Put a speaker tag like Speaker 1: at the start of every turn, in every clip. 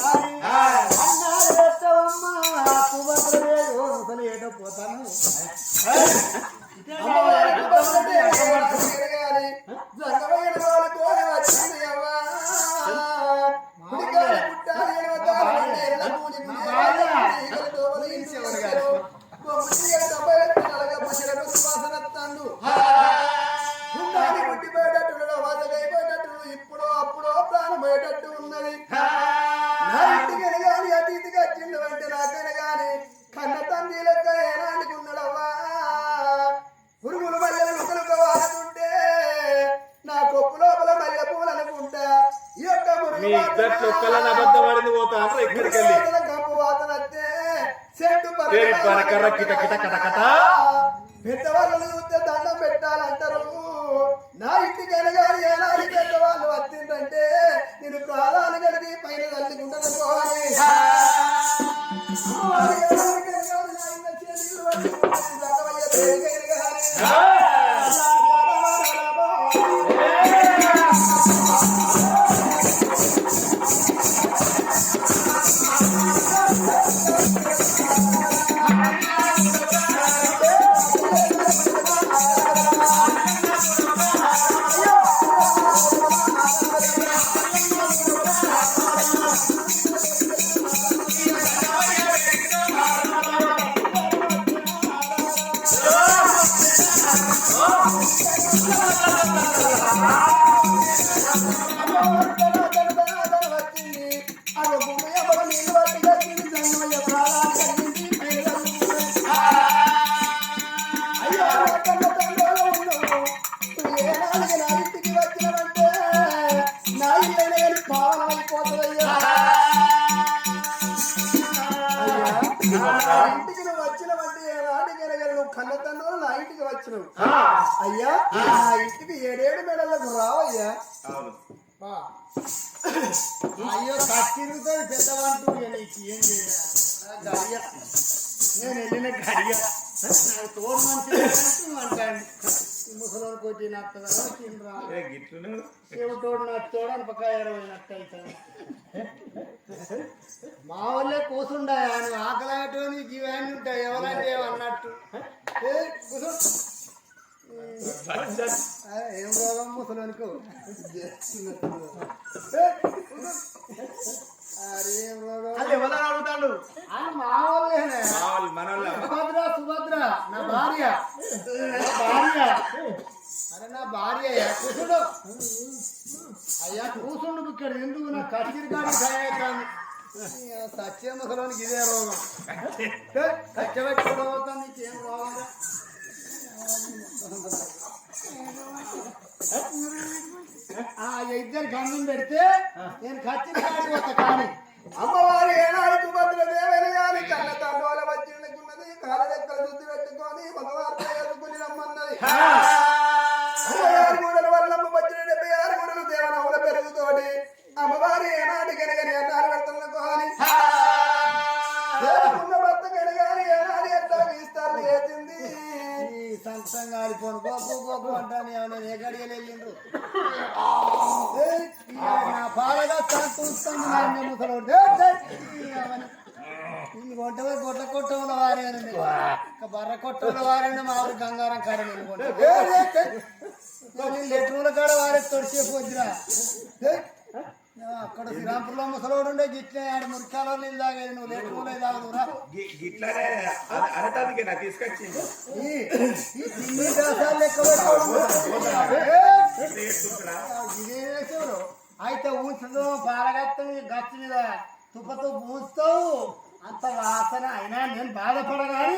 Speaker 1: గాని అన్నారు పెట్టవమ్మా సుభద్ర లేదు అసలు ఏటో పోతాను. kita kita kata-kata. నాటికి నువ్వు కన్న తండ్రులు నా ఇంటికి వచ్చినావు. అయ్యా నా ఇంటికి ఏడేడు మెడలకు రావయ్యా. అయ్యో కత్తిరుగుతుంది పెద్దవంటూ నీకు ఏం చేయాలి గడియ. నేను వెళ్ళిన గడియ. నాకు తోడు మంచి కొట్టి నత్తదా ఇరవై నట్టు అవుతాను మా వాళ్ళే కూసుండా నువ్వు ఆకలాటో నీకు ఇవన్నీ ఉంటాయి ఎవరంటే ఏమన్నట్టు ఏ, కూసో. ఆ, ఏం రోగం ముసలోనికో. అరే ఏం రోగం
Speaker 2: అది ఎవరైనా అడుగుతాడు
Speaker 1: అని మా వాళ్ళేనే సుభద్ర సుభద్ర నా భార్య. నా భార్య. అరే నా భార్య కూసుడు. అయ్యా కూసుండు ఇక్కడ ఎందుకు నా కచ్చిరి కాడి అవుతాను సత్య ముసలోనికి ఇదే రోగం. కచ్చబెట్టుకోవడం అవుతాను నీకేం రోగం? ఆ ఇద్దరు గంధం పెడితే నేను కచ్చిరి కానీ. అమ్మవారి ఏనాడు సుభద్ర దేవైన గాని కన్న తండ్రుల వచ్చినకున్నది కాల దగ్గర శుద్ధి పెట్టుకొని మగవార్త ఎదుర్కొని రమ్మన్నది. అమ్మవారి గూడల వల్లమ్మ వచ్చిన డెబ్బై ఆరు గూడలు దేవనవుల పెరుగుతోటి అమ్మవారి ఏనాడు కనగని అన్నారు కొంటవే గొడ్ల కొట్టముల వారేనండి బర్ర కొట్టముల వారండి మా ఊరు గంగారం కాడ లెట్రూల కాడ వారే తొడిసేపు వద్దురా అక్కడ శ్రీరాంపూర్లో ముసలోడు ఉండే గిట్లే ఆడ మురికాలో నీళ్ళు తాగేది నువ్వు తాగదురా
Speaker 2: గిట్లనే అనటానికి నాకు తీసుకొచ్చింది
Speaker 1: ఈ తిండి దోసాలు లెక్క పెట్టుకోవడం. ఏయ్,
Speaker 2: చేస్తుంటున్నా
Speaker 1: ఇదే అయితే ఊంచదు పాలగత్తం గచ్చు మీద తుప్పతో పూస్తావు అంత వాసన అయినా నేను బాధపడగాని.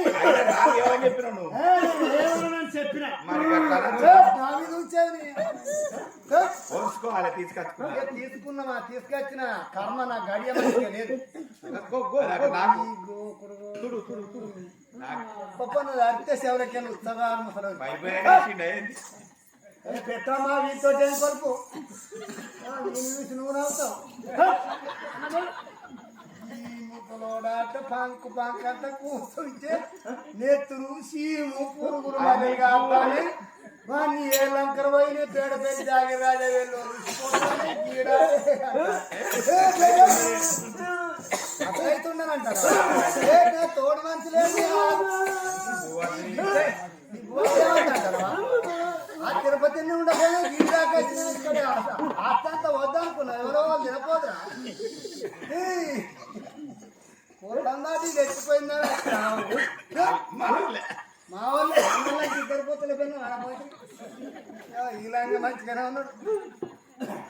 Speaker 1: చెప్పిన? తీసుకున్నామా తీసుకొచ్చిన కర్మ నా గడియ లేదు.
Speaker 2: నాకు
Speaker 1: నువ్వు అరితే ఎవరికైనా ఉత్సవాలు పెట్టమ్మా వీటితో ఏం చూసి నువ్వు నవ్వుతావు. ఈ ముసలోడాట పంకు పంకంత కూర్చుంటే నెత్తురు సీము పురుగులు మళ్ళీ కావాలి.
Speaker 3: వాణ్ణి ఏ లంకర పోయిన పేడ పెళ్ళి జాగి రాజా వెళ్ళు నా తోడు లేదు. ఆ తిరుపతి ఉండకపోయినా ఈ దాకా ఇక్కడ ఆస్తంతా వద్దనుకున్నా ఎవరో వాళ్ళు తినపోదురా కోటందాటి
Speaker 2: తెచ్చిపోయిందా
Speaker 3: మా వాళ్ళు అమ్మలకి ఇద్దరు పోతలే పోయినా ఇలాంటి మంచిగానే ఉన్నాడు.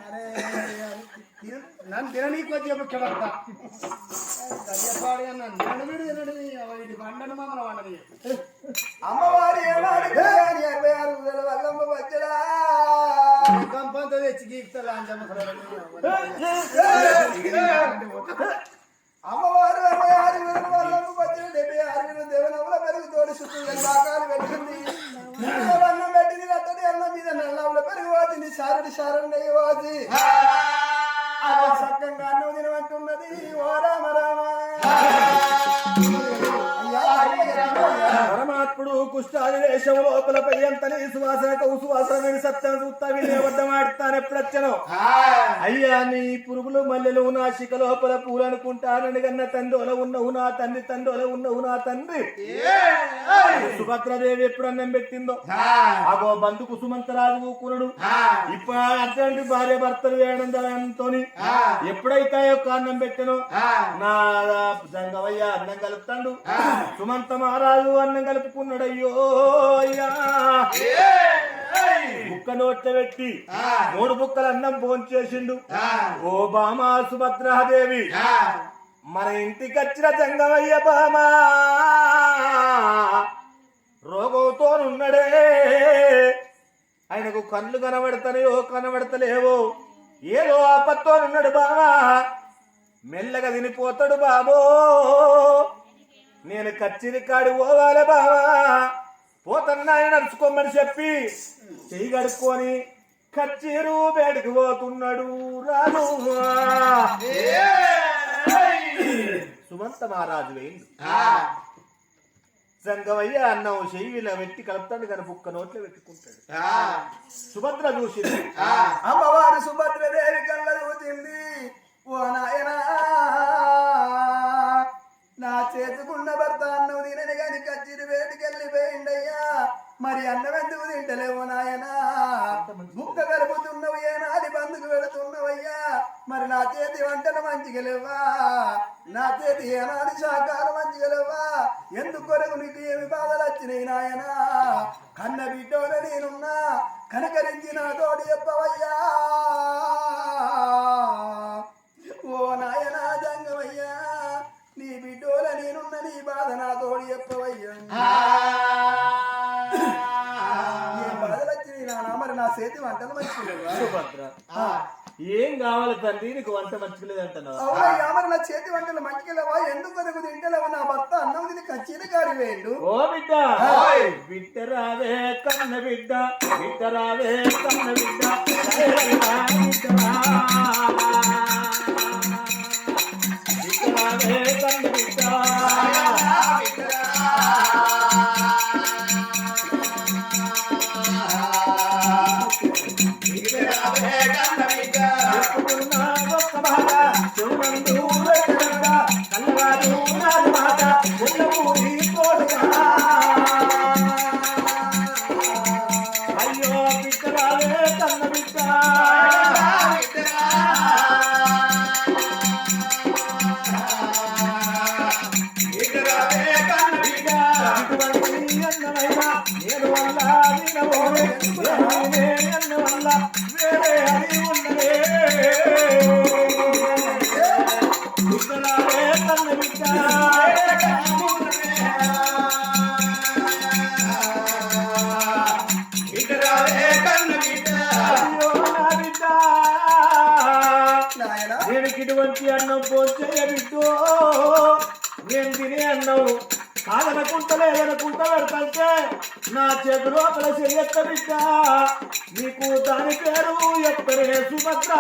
Speaker 3: అరే తినడు ఇది వండను మమ్మల్ని వండని
Speaker 1: అమ్మవారి ఏనాడు అరవై ఆరు వేల వల్లమ్మ వచ్చడా
Speaker 3: కంపంతో తెచ్చి
Speaker 1: అమ్మవారు అరవై ఆరు వేల వల్లమ్మ వచ్చడ డెబ్బై ఆరు వేల దేవనముల పెరుగు తోడి చుట్టూ పాకాలు పెట్టింది. అన్నం పెట్టింది రత్తడి అన్నం మీద నల్లముల పెరుగు పోతుంది సారుడి సారుడి అయ్యవాది అలా సక్కంగా అన్నం తినమంటున్నది ఓ రామ రామ. అయ్యా
Speaker 4: పరమాత్ముడు కుష్టాది వేషం లోపల పయ్యంతని సువాసన సువాసన సత్యం చూస్తా వినేవద్ద మాడుతాను ఎప్పుడొచ్చను అయ్యా నీ పురుగులు మల్లెలు నా శిక లోపల పూలు అనుకుంటానని కన్న తండ్రిలో ఉన్నవు నా తండ్రి తండ్రిలో ఉన్నవు నా తండ్రి. సుభద్రదేవి ఎప్పుడు అన్నం పెట్టిందో? అగో బంధు కుసుమంతరాజు ఊకునుడు ఇప్పుడు అటువంటి భార్య భర్తలు వేయడం దాంతో ఎప్పుడైతే అన్నం పెట్టినో నా జంగవయ్య అన్నం కలుపుతాడు. సుమంత మహారాజు అన్నం కలుపుకున్నాడు అయ్యో. అయ్యా బుక్క నోట్ల పెట్టి మూడు బుక్కలు అన్నం భోంచేసిండు. ఓ బామా సుభద్రాదేవి. మన ఇంటికి వచ్చిన జంగమయ్య బామా రోగంతో ఉన్నాడే ఆయనకు కళ్ళు కనబడతాయో కనబడతలేవో ఏదో ఆపత్తో ఉన్నాడు మెల్లగా తినిపోతాడు బాబో. నేను కచ్చిరి కాడి పోవాలి బావా. పోతన్నా ఆయన నడుచుకోమని చెప్పి చెయ్యి కడుక్కొని కచ్చిరు బయటకు పోతున్నాడు రాను సుమంత మహారాజు వేయండి సంగమయ్య అన్నం చెయ్యిలో పెట్టి కలుపుతాడు కానీ బుక్క నోట్లో పెట్టుకుంటాడు. సుభద్ర చూసింది.
Speaker 1: అమ్మవారు సుభద్రదేవి కళ్ళ చూసింది. ఓ నాయనా. నా చేసుకున్న భర్త అన్నం తినని గాని కచ్చిరి వేటికెళ్ళి పోయిండయ్యా మరి అన్నం ఎందుకు తింటలేవు నాయనా? ముక్క కలుపుతున్నవు ఏనాది బందుకు వెళుతున్నవయ్యా మరి నా చేతి వంటలు మంచిగా లేవా? నా చేతి ఏనాది శాఖలు మంచిగా లేవా? ఎందుకు కొరకు నీకు ఏమి బాధలు వచ్చినాయి నాయనా? కన్న బిడ్డోడ నేనున్నా కనకరించి నా తోడు చెప్పవయ్యా. చేతి వంటలు
Speaker 4: సుభద్ర. ఏం కావాలి తండ్రి? నీకు వంట మంచిగా అంటున్నావు
Speaker 1: అవునయ్యా మరి నా చేతి వంటలు మంచిగా లేవా ఎందుకు కొరకు తింటలేవా? నా భర్త అన్నం తిని కచ్చిరి కాడి వేయండు
Speaker 4: ఓ బిడ్డ బిడ్డ రావే కన్న బిడ్డ బిడ్డ రావే కన్న బిడ్డ రావేరా బిడ్డ. రా. నా లోపల చెయ్యత్త బిడ్డ. నీకు దాని పేరు ఎక్కడే సుభద్ర.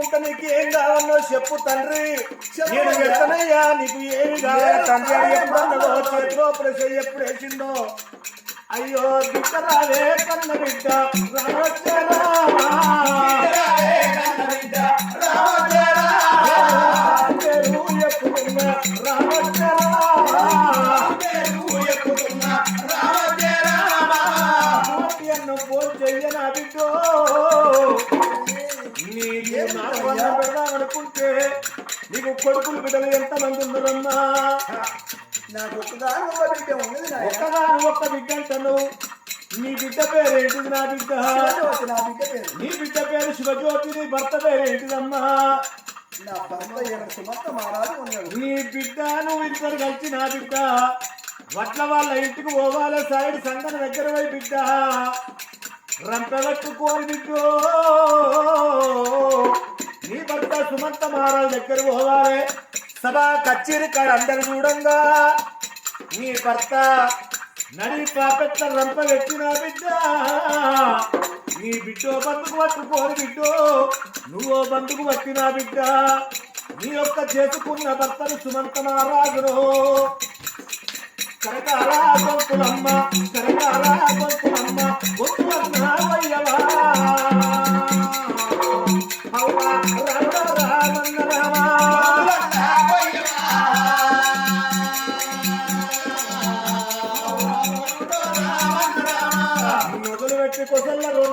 Speaker 4: తప్పకుండా నీకు ఏం కావాలో చెప్పు తండ్రి నేను వెళ్తానయ్యా నీకు ఏమి కావాలి తండ్రి ఎప్పుడన్నదో చేతిలో ప్రశ్న ఎప్పుడు వేసిందో అయ్యో బిడ్డ రావే కన్న బిడ్డ రావచ్చేరా పెడదామనుకుంటే నీకు కొడుకులు బిడ్డలు ఎంత మంది ఉన్నారమ్మా
Speaker 1: నాకు ఒక్కగాను ఒక బిడ్డ ఉన్నది నాయన.
Speaker 4: ఒక్కగాను ఒక్క బిడ్డ అంటాను నీ బిడ్డ పేరు ఏంటిది నా బిడ్డ?
Speaker 1: నా బిడ్డ పేరు.
Speaker 4: నీ బిడ్డ పేరు శివజ్యోతి నీ భర్త పేరు ఏంటిదమ్మా?
Speaker 1: నా భర్త ఈయన సుమక్క మహారాజు ఉన్నాడు.
Speaker 4: నీ బిడ్డ నువ్వు ఇద్దరు కలిసి నా బిడ్డ. వట్ల వాళ్ళ ఇంటికి పోవాలి సైడ్ సంగన దగ్గర పోయి బిడ్డ. రంపెట్టుకోని బిడ్డో. నీ భర్త సుమంత మహారాజు దగ్గర పోవాలి. సభా కచ్చేరి కాడ అందరు చూడంగా. నీ భర్త నడి పాపెత్త రంప పెట్టిన బిడ్డ. నీ బిడ్డో బంధుకు పట్టుకోని బిడ్డో నువ్వో బందుకు పట్టిన బిడ్డ. నీ యొక్క చేసుకున్న భర్తను సుమంత మహారాజును కరకారా గొంతులమ్మ కరకారా గొంతులమ్మ గొంతులమ్మ వయ్యవా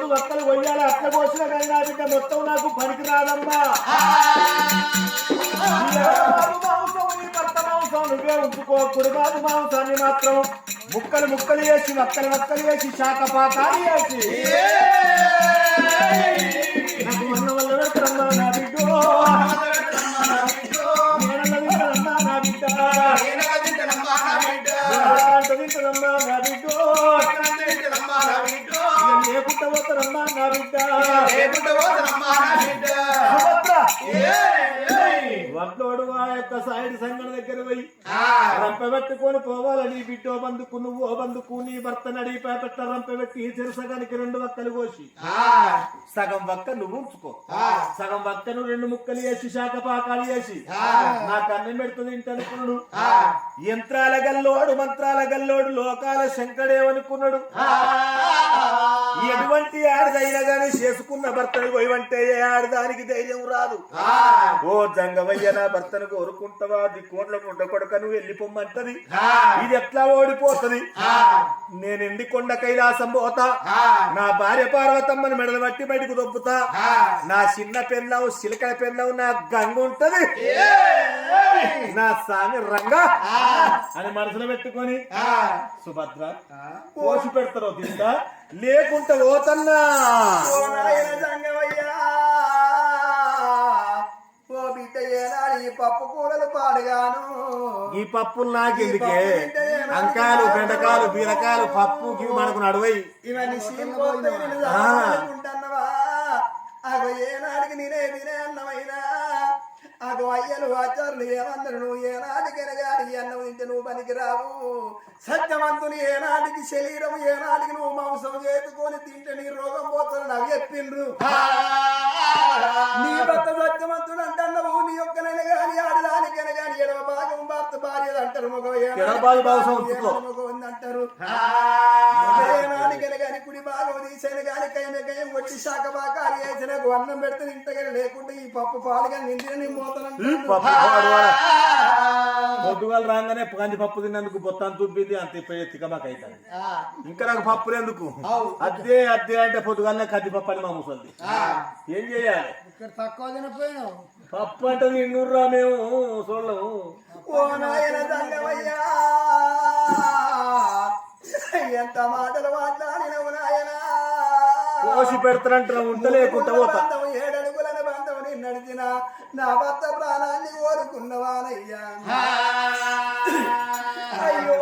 Speaker 4: కొసల్ల రెండు వక్కలు కొయ్యాలి. అట్ల కోసిన గంగా బిడ్డ మొత్తం నాకు పనికి రాదమ్మా నువ్వే ఉంచుకో కుడిబాబు మాంసాన్ని మాత్రం ముక్కలు ముక్కలు వేసి వక్కలు వక్కలు వేసి శాఖ పాకాలు వేసి పోవాలని బిడ్డో బందుకు నువ్వు ఓ బందుకు నీ భర్త నడి పేపెట్ట రంపెట్టి చెరుసగానికి రెండు వక్కలు కోసి. సగం వక్క నువ్వు ఉంచుకో. సగం వక్కను రెండు ముక్కలు వేసి శాఖ పాకాలు వేసి. నా కన్నం పెడుతుంది ఇంటనుకున్నాడు యంత్రాల గల్లోడు మంత్రాల గల్లోడు లోకాల శంకడేమనుకున్నాడు ఎటువంటి ఆడదైనా గాని చేసుకున్న భర్తను పోయివంటే ఏ ఆడదానికి ధైర్యం రాదు. ఓ జంగవయ్య నా భర్తను కోరుకుంటావా? అది కోట్ల గుడ్డ కొడక నువ్వు వెళ్ళిపోమ్మంటది ఇది ఎట్లా ఓడిపోతది నేను ఎండి కొండ కైలాసం పోతా? నా భార్య పార్వతమ్మని మెడలు బట్టి బయటకు దొబ్బుతా? నా చిన్న పెళ్ళవు సిలకల పెళ్ళవు నా గంగ ఉంటది. నా సామి రంగా. అని మనసులో పెట్టుకొని సుభద్ర కోసి పెడతారో తింటా లేకుంటే ఓతన్నా
Speaker 1: ఓ బిడ్డ ఏనాడు ఈ పప్పు కూడలు పాడుగాను.
Speaker 4: ఈ పప్పులు నాకెందుకే? అంకాలు బెండకాలు బీరకాయలు పప్పు మనకు నడువై.
Speaker 1: ఇవన్నీ అయ్యలు ఆచారులు ఏమన్నారు నువ్వు ఏనాటికైనా గాని అన్నం తింటే నువ్వు పనికిరావు సత్యవంతుని ఏనాటికి శరీరం ఏనాటికి నువ్వు మాంసం చేసుకొని తింటే నీ రోగం పోతుంది నాకు చెప్పిండ్రు. నీ భర్త సత్యవంతుడు అంటున్నావు నీ ఒక్కనైనా గాని ఆడదానికైనా గాని ఎడమ భాగం భర్త భార్య అంటారు మగ. మగ అంటారు గాని కుడి భాగం తీసాను గాని కైన కయ్యం కొట్టి శాఖ బాకాలు వేసిన అన్నం పెడితే ఇంతగా లేకుంటే ఈ పప్పు పాలుగా నిండిన నీ
Speaker 4: పప్పు. పొద్దుగాల రాగానే కంది పప్పు తిన్నందుకు బొత్తాన్ని తుబ్బింది అంత తికమాక అవుతుంది ఇంకా నాకు పప్పులు ఎందుకు? అద్దే అద్దే అంటే పొద్దుగాలనే కంది పప్పు అని మా ముసలిది. ఏం చేయాలి?
Speaker 3: ఇక్కడ తక్కువ తినపోయినావు
Speaker 4: పప్పు అంటే నిన్నుర్రా మేము చూడలేము
Speaker 1: ఓ నాయన దంగమయ్యా ఎంత మాటలు మాట్లాడినవు నాయనా?
Speaker 4: కోసి పెడతారంటే ఉంట లేకుండా పోతా
Speaker 1: నడిచిన నా భర్త ప్రాణాన్ని కోరుకున్నవానయ్యా అయ్యో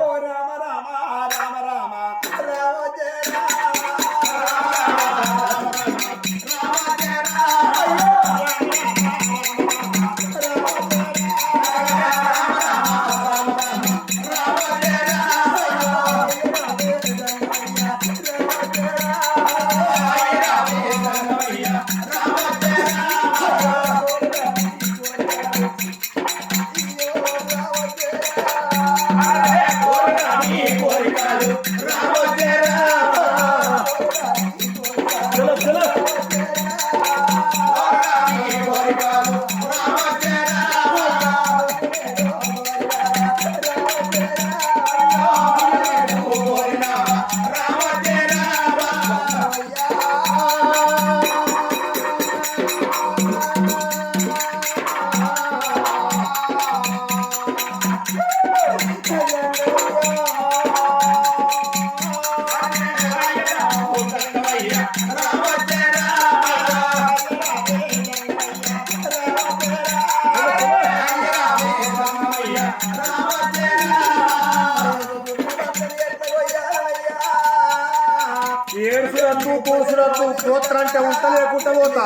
Speaker 4: కోసురద్దు అంటే ఉంట లేకుండా పోతా.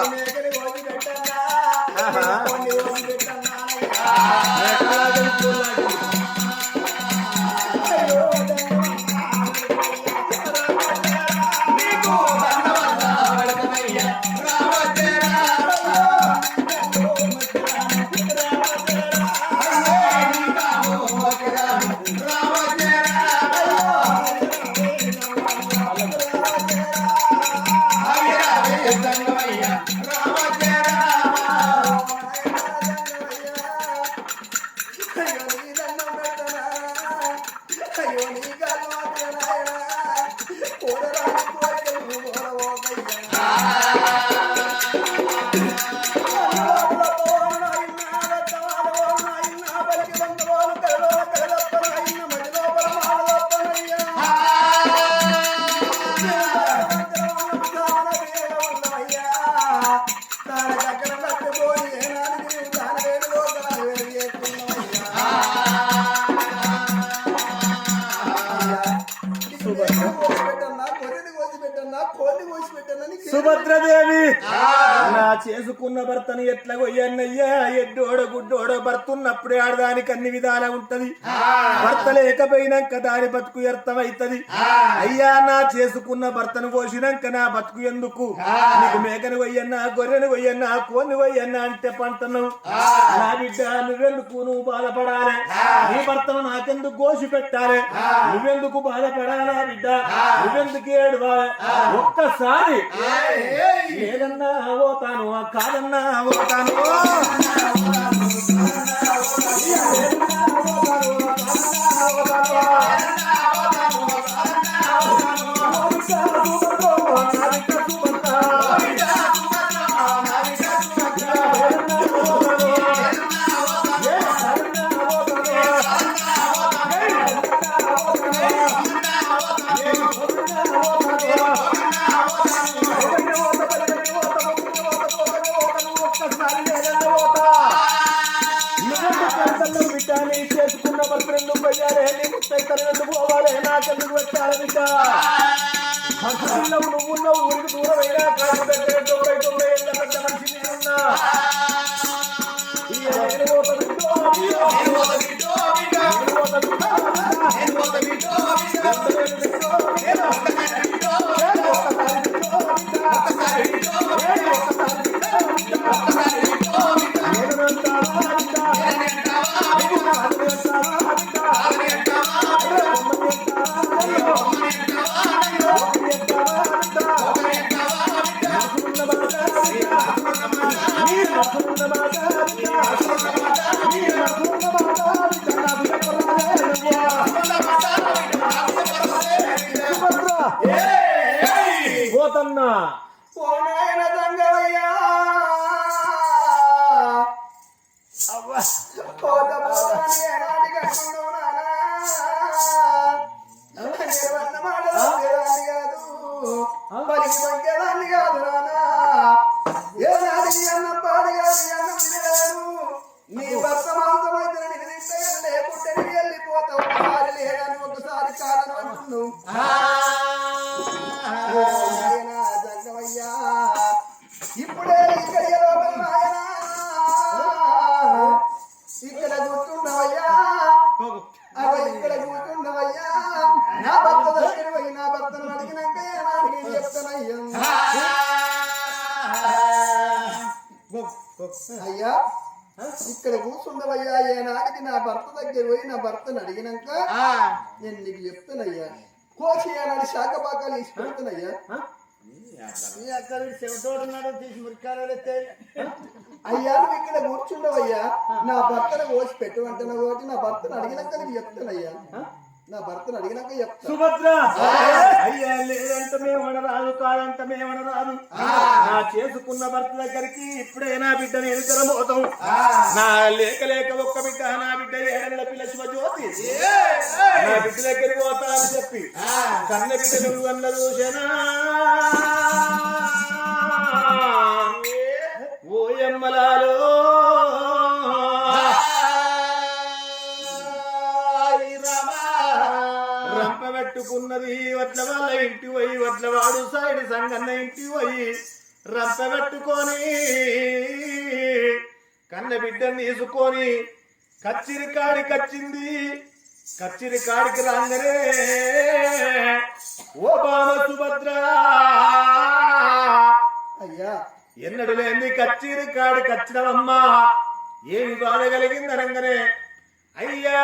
Speaker 1: pô.
Speaker 4: సుభద్రదేవి! నా చేసుకున్న భర్తను ఎట్లా కొయ్యన్నయ్యా ఎడ్డోడ గుడ్డోడ భర్త ఉన్నప్పుడే ఆడదానికి అన్ని విధాల ఉంటది. భర్త లేకపోయినాక దాని బతుకు వ్యర్థమైతది అయ్యా నా చేసుకున్న భర్తను కోసినాక నా బతుకు ఎందుకు? నీకు మేకను కొయ్యన్నా గొర్రెను కొయ్యన్నా కోని కొయ్యన్నా అంటే పంటను? నా బిడ్డ నువ్వెందుకు? నువ్వు బాధపడాలి. నీ భర్తను నాకెందుకు కోసి పెట్టాలి? నువ్వెందుకు బాధపడాలా బిడ్డ? నువ్వెందుకు ఏడవాలి? ఒక్కసారి ఏదన్నా పోతాను కాదన్నా పోతాను పోత
Speaker 1: పోతాని అయ్యా ఇక్కడ కూర్చుండవయ్యా ఏనాటికి నా భర్త దగ్గర పోయి నా భర్తను అడిగినాక నేను నీకు చెప్తానయ్యా కోసి ఏనాడు శాఖ పాకాలు వేసి పెడుతున్నాయ్యా.
Speaker 3: అక్కడ తీసి మురికాలు
Speaker 1: అయ్యా నువ్వు ఇక్కడ కూర్చుండవయ్యా నా భర్తను కోసి పెట్టమంటున్నావు కాబట్టి నా భర్తను అడిగినాక నీకు చెప్తానయ్యా నా భర్తను అడిగినాక చెప్తా.
Speaker 4: సుభద్ర! అయ్యా లేదంట మేమనరాదు కాదంట మేమనరాదు నా చేసుకున్న భర్త దగ్గరికి ఇప్పుడే నా బిడ్డ నేను తెరబోతాం నా లేక లేక ఒక్క బిడ్డ నా బిడ్డ ఏడల పిల్ల శివజ్యోతి. నా బిడ్డ దగ్గరికి పోతా అని చెప్పి కన్న బిడ్డ నువ్వు అన్న చూసేనా ఓ సైడ్ సంగన్న ఇంటి పోయి రంప పెట్టుకొని కన్న బిడ్డని తీసుకొని కచ్చిరి కాడికి వచ్చింది కచ్చిరి కాడికి రాగానే ఓ బామ సుభద్ర
Speaker 1: అయ్యా.
Speaker 4: ఎన్నడు లేని కచ్చిరి కాడి కచ్చినవమ్మా ఏమి బాధ కలిగింది అనగానే అయ్యా